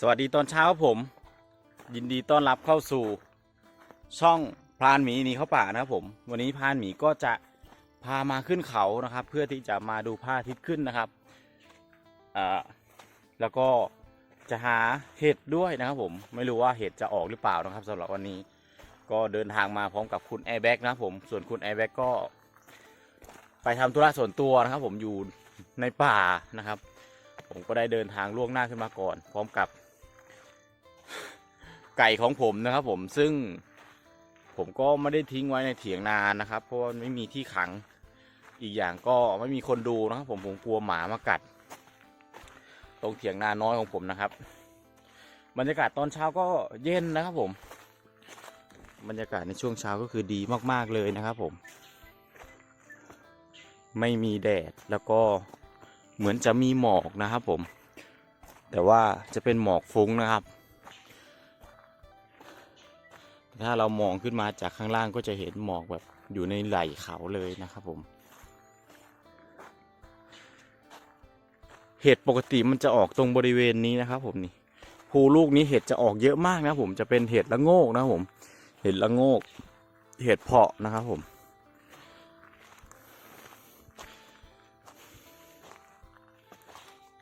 สวัสดีตอนเช้าครับผม ยินดีต้อนรับเข้าสู่ช่องพรานหมีหนีเข้าป่านะครับผม วันนี้พรานหมีก็จะพามาขึ้นเขานะครับ เพื่อที่จะมาดูพระอาทิตย์ขึ้นนะครับอ่าแล้วก็จะหาเห็ดด้วยนะครับผมไม่รู้ว่าเห็ดจะออกหรือเปล่านะครับสำหรับวันนี้ ก็เดินทางมาพร้อมกับคุณแอร์แบ็กนะครับผมส่วนคุณแอร์แบ็กก็ ไปทำธุระส่วนตัวนะครับ ผมอยู่ในป่านะครับ ผมก็ได้เดินทางล่วงหน้าขึ้นมาก่อน พร้อมกับ ไก่ของผมนะครับ ผมซึ่งผมก็ไม่ได้ทิ้งไว้ในเถียงนานนะครับ เพราะว่าไม่มีที่ขังอีกอย่างก็ไม่มีคนดูนะครับ ผมผมกลัวหมามากัด ตรงเถียงนาน้อยของผมนะครับ บรรยากาศตอนเช้าก็เย็นนะครับผม บรรยากาศในช่วงเช้าก็คือดีมาก ๆเลยนะครับผม ไม่มีแดดแล้วก็เหมือนจะมีหมอกนะครับผม แต่ว่าจะเป็นหมอกฟุ้งนะครับ ถ้าเรามองขึ้นมาจากข้างล่างก็จะเห็นหมอกแบบอยู่ในไหล่เขาเลยนะครับผม เห็ดปกติมันจะออกตรงบริเวณนี้นะครับ ผมนี่ภูลูกนี้เห็ดจะออกเยอะมากนะผมจะเป็นเห็ดละโงกนะผม เห็ดละโงก เห็ดเพาะนะครับผม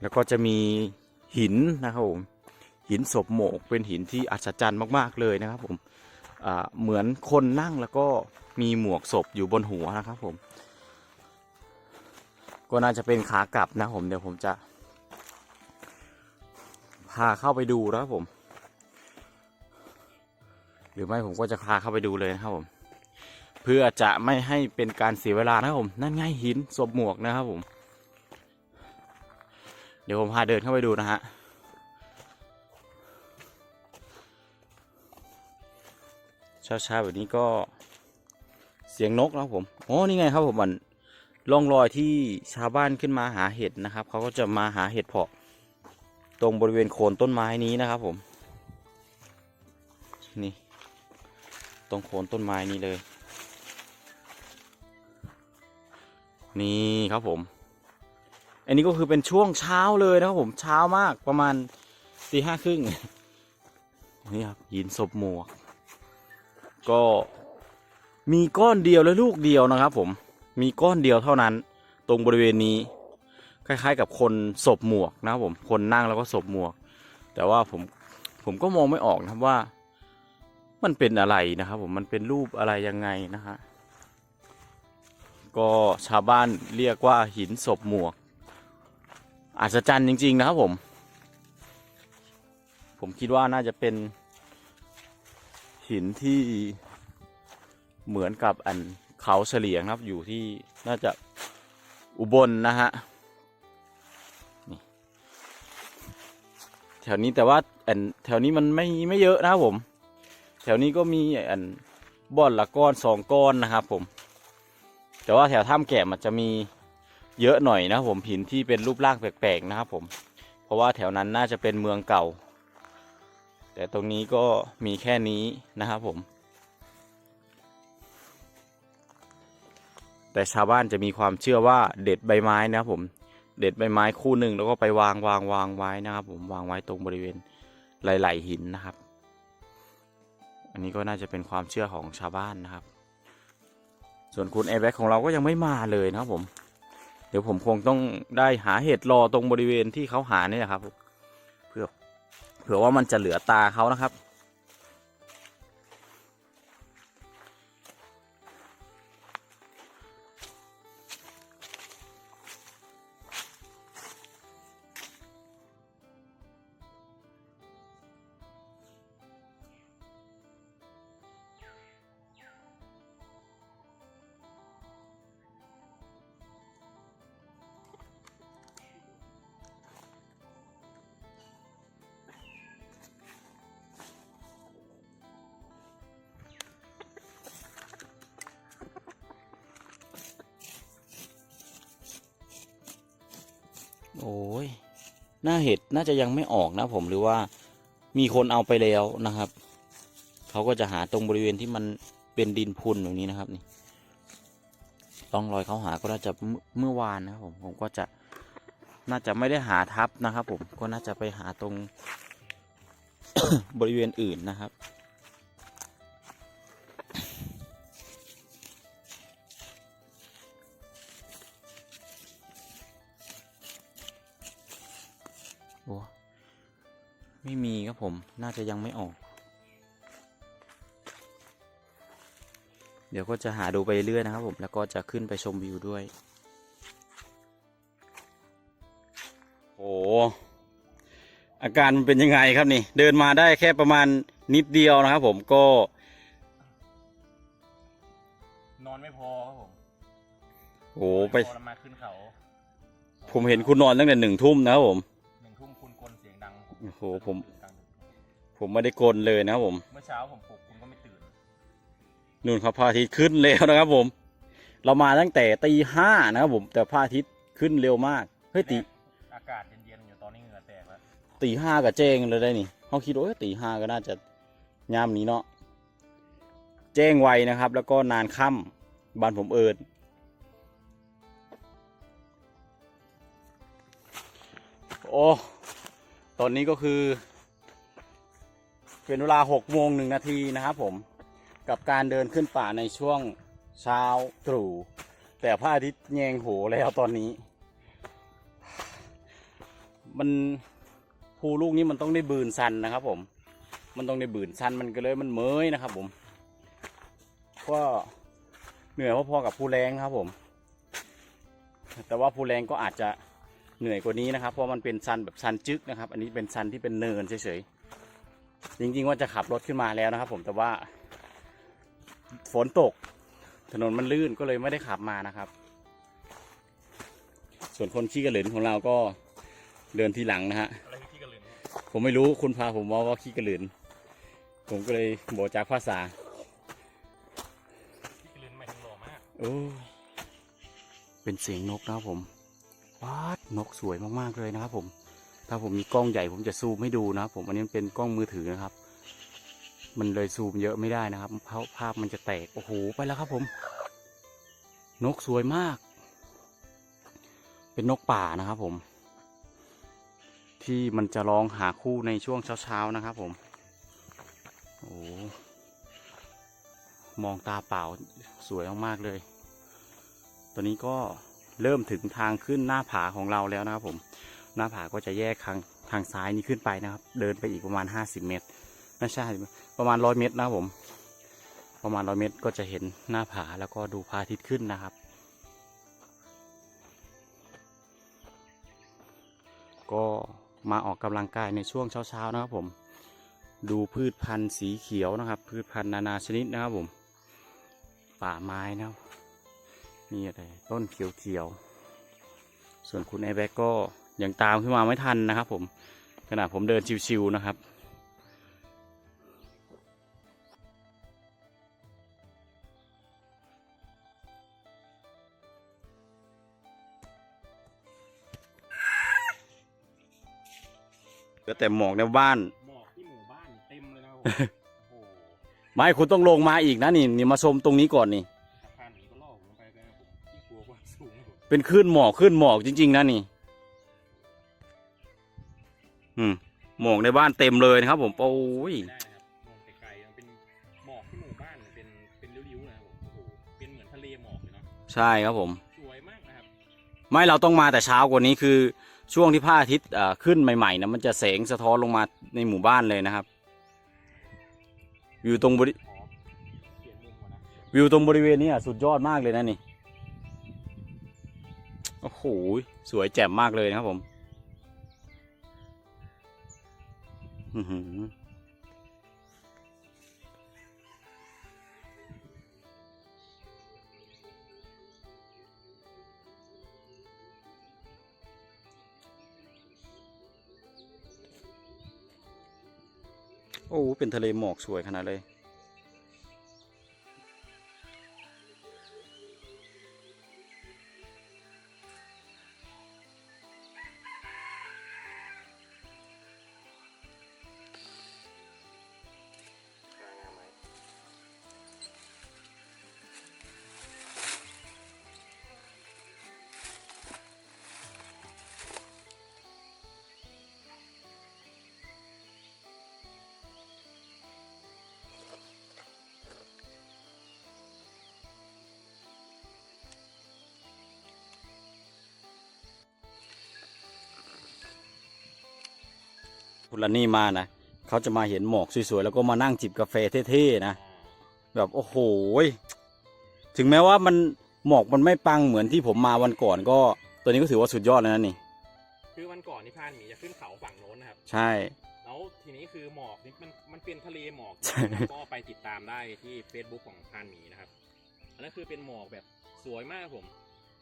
แล้วก็จะมีหินนะครับผมหินศพโหมกเป็นหินที่อัศจรรย์มาก ๆ เลยนะครับผม เหมือนคนนั่งแล้วก็มีหมวกศพอยู่บนหัวนะครับผม ก็น่าจะเป็นขากลับนะผมเดี๋ยวผมจะ พาเข้าไปดูนะครับผม หรือไม่ผมก็จะพาเข้าไปดูเลยนะครับผม เพื่อจะไม่ให้เป็นการเสียเวลานะครับผม นั่นไงหินศพหมวกนะครับผม เดี๋ยวผมพาเดินเข้าไปดูนะฮะ เช้าๆแบบนี้ก็เสียงนกนะครับผมอ๋อนี่ไงครับผมมันร่องรอยที่ชาวบ้านขึ้นมาหาเห็ดนะครับเขาก็จะมาหาเห็ดเพาะตรงบริเวณโคนต้นไม้นี้นะครับผมนี่ตรงโคนต้นไม้นี้เลย นี่ครับผม อันนี้ก็คือเป็นช่วงเช้าเลยนะครับผมเช้ามากประมาณตีห้าครึ่งนี่ครับหินศพหมวก ก็มีก้อนเดียวและลูกเดียวนะครับ ผมมีก้อนเดียวเท่านั้น ตรงบริเวณนี้ คล้ายๆ กับคนศพหมวกนะครับผมคนนั่งแล้วก็ศพหมวก แต่ว่าผมผมก็มองไม่ออกนะครับว่า มันเป็นอะไรนะครับ ผมมันเป็นรูปอะไรยังไงนะฮะก็ชาวบ้านเรียกว่าหินศพหมวกอัศจรรย์จริง ๆ นะครับผม ผมคิดว่าน่าจะเป็น หินที่เหมือนกับอันเขาเฉลียงครับอยู่ที่น่าจะอุบลนะฮะนี่แถวนี้แต่ว่าอันแถวนี้มันไม่ไม่เยอะนะครับผม แถวนี้ก็มีอันบ่อนละก้อนสองก้อนนะครับผม แต่ว่าแถวถ้ำแก่มันจะมีเยอะหน่อยนะครับผมหินที่เป็นรูปร่างแปลกๆนะครับผม เพราะว่าแถวนั้นน่าจะเป็นเมืองเก่า แต่ตรงนี้ก็มีแค่นี้นะครับผม แต่ชาวบ้านจะมีความเชื่อว่าเด็ดใบไม้นะครับผม เด็ดใบไม้คู่หนึ่งแล้วก็ไปวางวางวางไว้นะครับผมวางไว้ตรงบริเวณไหลๆหินนะครับ อันนี้ก็น่าจะเป็นความเชื่อของชาวบ้านนะครับ ส่วนคุณแอร์แบ็กของเราก็ยังไม่มาเลยนะครับผม เดี๋ยวผมคงต้องได้หาเห็ดรอตรงบริเวณที่เขาหาเนี่ยนะครับ เผื่อว่ามันจะเหลือตาเขานะครับ หน้าเห็ดน่าจะยังไม่ออกนะผมหรือว่ามีคนเอาไปแล้วนะครับ เขาก็จะหาตรงบริเวณที่มันเป็นดินพุนแบบนี้นะครับนี่ต้องรอยเขาหาก็น่าจะเมื่อวานนะครับผมผมก็จะน่าจะไม่ได้หาทับนะครับ ผมก็น่าจะไปหาตรงบริเวณอื่นนะครับ ครับผมน่าจะยังไม่ออก เดี๋ยวก็จะหาดูไปเรื่อยนะครับผมแล้วก็จะขึ้นไปชมวิวด้วยโอ้อาการมันเป็นยังไงครับนี่ เดินมาได้แค่ประมาณนิดเดียวนะครับผมก็ นอนไม่พอครับผมโอ้ไปพอแล้วมาขึ้นเขาผมเห็นคุณนอนตั้งแต่หนึ่งทุ่มนะครับผม หนึ่งทุ่มคุณกลนเสียงดังโอ้โหผมตื่นกลางดึก ผมไม่ได้กลนเลยนะครับผม เมื่อเช้าผมปลุกคุณก็ไม่ตื่นนู่นครับพระอาทิตย์ขึ้นเร็วนะครับผม เรามาตั้งแต่ตีห้านะครับผม แต่พระอาทิตย์ขึ้นเร็วมาก เฮ้ยตีอากาศเย็นๆอยู่ตอนนี้เหงื่อแตกแล้วตีห้ากับเจ้งเลยได้นี่เขาคิดว่าเอ้ยตีห้าก็น่าจะยามนี้เนาะแจ้งไวนะครับ แล้วก็นานค่ำบ้านผมเอิดโอ้ ตอนนี้ก็คือ เป็นเวลาหกโมงหนึ่งนาทีนะครับผมกับการเดินขึ้นป่าในช่วงเช้าตรู่แต่พระอาทิตย์แยงโหแล้วตอนนี้ มันภูลูกนี้มันต้องได้บืนซันนะครับ ผม มันต้องได้บืนซันมันก็เลยมันเมยนะครับ ผม ก็เหนื่อยพอๆกับภูแรงครับ ผม แต่ว่าภูแรงก็อาจจะเหนื่อยกว่านี้นะครับ เพราะมันเป็นซันแบบซันจึกนะครับ อันนี้เป็นซันที่เป็นเนินเฉยๆ จริงๆว่าจะขับรถขึ้นมาแล้วนะครับ ผมแต่ว่า ฝนตก ถนนมันลื่นก็เลยไม่ได้ขับมานะครับ ส่วนคนขี้กระเหลินของเราก็เดินทีหลังนะฮะอะไรที่กระลืนผมไม่รู้คุณพาผมว่าว่าขี้กระเหลินผมก็เลยบอกจากภาษาที่กระลืนไม่ถึงหล่อมากโอ้ยเป็นเสียงนกนะครับผมป๊าดนกสวยมากๆเลยนะครับผม ถ้าผมมีกล้องใหญ่ผมจะซูมให้ดูนะครับ ผมอันนี้เป็นกล้องมือถือนะครับ มันเลยซูมเยอะไม่ได้นะครับเพราะภาพมันจะแตกโอ้โหไปแล้วครับ ผม นกสวยมาก เป็นนกป่านะครับ ผม ที่มันจะร้องหาคู่ในช่วงเช้าๆนะครับ ผมโอ้มองตาเปล่าสวยมากๆเลย ตอนนี้ก็เริ่มถึงทางขึ้นหน้าผาของเราแล้วนะครับผม หน้าผาก็จะแยกทางทางซ้ายนี้ขึ้นไปนะครับ เดินไปอีกประมาณ 50 เมตรไม่ใช่ประมาณ100เมตรนะผม ประมาณ100เมตรก็จะเห็นหน้าผาแล้วก็ดูพระอาทิตย์ขึ้นนะครับ ก็มาออกกำลังกายในช่วงเช้าๆนะครับผม ดูพืชพันธุ์สีเขียวนะครับ พืชพันธุ์นานาชนิดนะครับผม ป่าไม้นะครับมีอะไรต้นเขียวๆ ส่วนคุณไอแบกก็ ยังตามขึ้นมาไม่ทันนะครับ ผมขณะผมเดินชิวๆนะครับก็แต่หมอกในบ้านหมอกที่หมู่บ้านเต็มเลยนะครับผมโอ้โหไม่คุณต้องลงมาอีกนะนี่นี่มาชมตรงนี้ก่อนนี่อาคารหนีก็ล่อผมลงไปกันนะครับผมที่กลัวความสูงครับผมเป็นขึ้นหมอกขึ้นหมอกจริง ๆนะนี่ อืมหมอกในบ้านเต็มเลยนะครับ ผมโอ้ยได้นะครับมองไกลๆมันเป็นหมอกที่หมู่บ้านเนี่ยเป็นเป็นริ้วๆนะครับผมโอ้โหเป็นเหมือนทะเลหมอกเลยเนาะใช่ครับผม สวยมากนะครับไม่เราต้องมาแต่เช้ากว่านี้คือ ช่วงที่พระอาทิตย์อ่าขึ้นใหม่ๆนะมันจะแสงสะท้อนลงมาในหมู่บ้านเลยนะครับวิวตรงบริขอเขียนมุมก่อนนะวิวตรงบริเวณนี้อะสุดยอดมากเลยนะนี่โอ้โหสวยแจ่มมากเลยนะครับผม โอ้ เป็นทะเลหมอกสวยขนาดเลย คุณลันนี่มานะเขาจะมาเห็นหมอกสวยๆแล้วก็มานั่งจิบกาแฟเท่ๆนะ แบบโอ้โหยถึงแม้ว่ามันหมอกมันไม่ปังเหมือนที่ผมมาวันก่อนก็ตัวนี้ก็ถือว่าสุดยอดแล้วนะนี่คือวันก่อนนี่พานหมีจะขึ้นเขาฝั่งโน้นนะครับ ใช่ แล้วทีนี้คือหมอกนี่มันมันเป็นทะเลหมอกใช่นะครับก็ไปติดตามได้ที่ Facebook ของพานหมีนะครับอันนั้นคือเป็นหมอกแบบสวยมากครับผม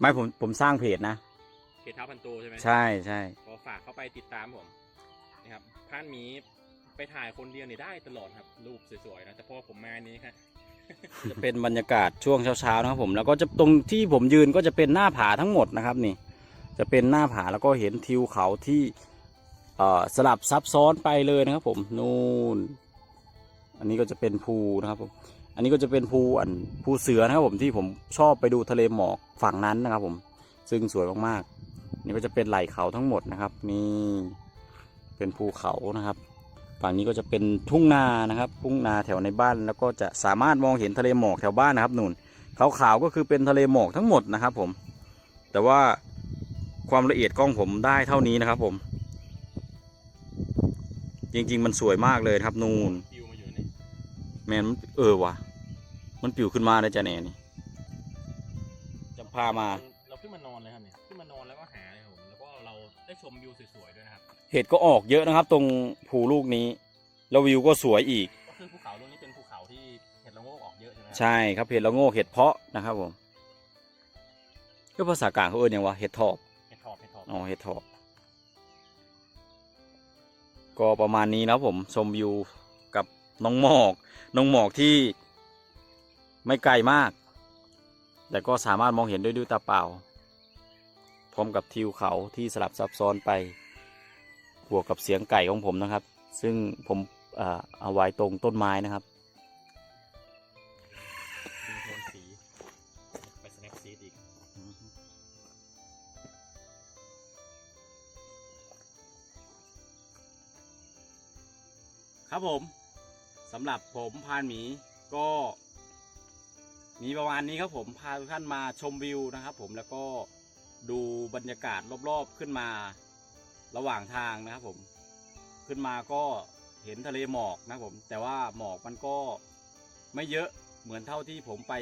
ไม่ผมผมสร้างเพจนะเขตเท้าพันโตใช่ไหมใช่ใช่ก็ฝากเข้าไปติดตามผม นะครับพานหมีไปถ่ายคนเดียวเนี่ยได้ตลอดครับรูปสวยๆนะแต่พอผมมานี้ครับจะเป็นบรรยากาศช่วงเช้าๆนะครับผมแล้วก็จะตรงที่ผมยืนก็จะเป็นหน้าผาทั้งหมดนะครับนี่ จะเป็นหน้าผาแล้วก็เห็นทิวเขาที่เอ่อสลับซับซ้อนไปเลยนะครับ ผมนู่น อันนี้ก็จะเป็นภูนะครับผมอันนี้ก็จะเป็นภูอันภูเสือนะครับผมที่ผมชอบไปดูทะเลหมอกฝั่งนั้นนะครับ ผมซึ่งสวยมากๆนี่ก็จะเป็นไหล่เขาทั้งหมดนะครับ นี่ เป็นภูเขานะครับฝั่งนี้ก็จะเป็นทุ่งนานะครับ ทุ่งนาแถวในบ้านแล้วก็จะสามารถมองเห็นทะเลหมอกแถวบ้านนะครับนุ่นขาวๆก็คือเป็นทะเลหมอกทั้งหมดนะครับ ผม แต่ว่าความละเอียดกล้องผมได้เท่านี้นะครับ ผม จริง ๆ มันสวยมากเลยนะครับนูนปิวมาอยู่นี่แมนมันเออว่ะ มันปิวขึ้นมาได้จ้ะแน่นี่จะพามาเราขึ้นมานอนเลยครับเนี่ยขึ้นมานอนแล้วก็หา ได้ชมวิวสวยๆด้วยนะครับ เห็ดก็ออกเยอะนะครับ ตรงภูลูกนี้แล้ววิวก็สวยอีก ก็คือภูเขาลูกนี้เป็นภูเขาที่เห็ดละโงกออกเยอะใช่ไหมครับใช่ครับเห็ดละโงกเห็ดเพาะนะครับผมก็ภาษากลางเขาเอ่ยยังว่าเห็ดทอบเห็ดทอบเห็ดทอบอ๋อเห็ดทอบก็ประมาณนี้นะครับผมชมวิวกับน้องหมอก น้องหมอกที่ไม่ไกลมาก แต่ก็สามารถมองเห็นด้วยด้วยตาเปล่า พร้อมกับทิวเขาที่สลับซับซ้อนไป บวกกับเสียงไก่ของผมนะครับ ซึ่งผมเอเอาไว้ตรงต้นไม้นะครับดึงโทนสีไปสแน็คซีดอีกครับผมสำหรับผมพานหมีก็ มีประมาณนี้ครับผมพาทุกท่านมาชมวิวนะครับผมแล้วก็ ดูบรรยากาศรอบๆขึ้นมาระหว่างทางนะครับผม ขึ้นมาก็เห็นทะเลหมอกนะครับผม แต่ว่าหมอกมันก็ไม่เยอะเหมือนเท่าที่ผมไป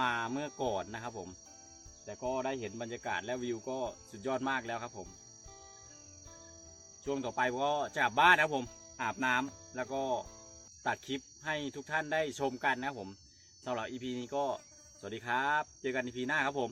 มาเมื่อก่อนนะครับผม แต่ก็ได้เห็นบรรยากาศและวิวก็สุดยอดมากแล้วครับผม ช่วงต่อไปก็จะกลับบ้านนะครับผมอาบน้ำแล้วก็ตัดคลิปให้ทุกท่านได้ชมกันนะครับผมสำหรับ EP นี้ก็สวัสดีครับ เจอกัน EP หน้าครับผม